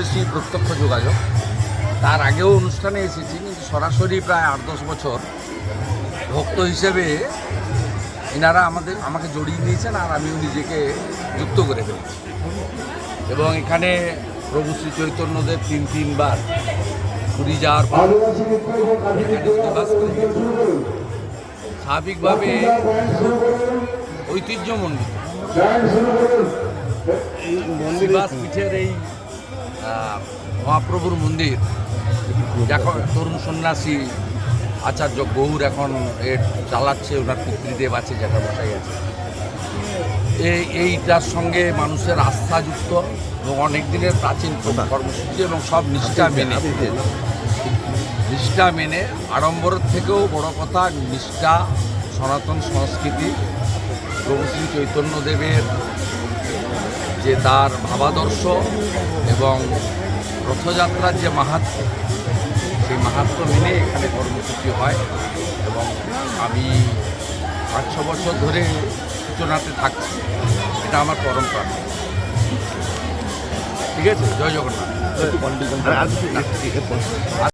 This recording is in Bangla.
বেশি প্রত্যক্ষ যোগাযোগ। তার আগেও অনুষ্ঠানে এসেছি কিন্তু সরাসরি প্রায় আট দশ বছর ভক্ত হিসেবে এনারা আমাদের আমাকে জড়িয়ে নিয়েছেন আর আমিও নিজেকে যুক্ত করে ফেলেছি। এবং এখানে প্রভু শ্রী চৈতন্যদেব তিন তিনবার পুরী যাওয়ার পর। স্বাভাবিকভাবে ঐতিহ্যমণ্ডিত। শিবাস পীঠের এই মহাপ্রভুর মন্দির। এখন তরুণ সন্ন্যাসী আচার্য গৌর এখন এর চালাচ্ছে ওনার পিতৃদেব আছে যেটা বসাই আছে। এই এইটার সঙ্গে মানুষের আস্থা যুক্ত এবং অনেক দিনের প্রাচীন কর্মসূচি এবং সব নিষ্ঠা মেনে। নিষ্ঠা মেনে আড়ম্বরের থেকেও বড় কথা নিষ্ঠা সনাতন সংস্কৃতি প্রভু শ্রী চৈতন্যদেবের যে তার ভাবাদর্শ এবং রথযাত্রার যে মাহাত্ম সেই মাহাত্ম মেনে এখানে কর্মসূচি হয় এবং আমি পাঁচ ছ বছর ধরে সূচনাতে থাকছি এটা আমার পরম্পরা ঠিক আছে জয় জগন্নাথ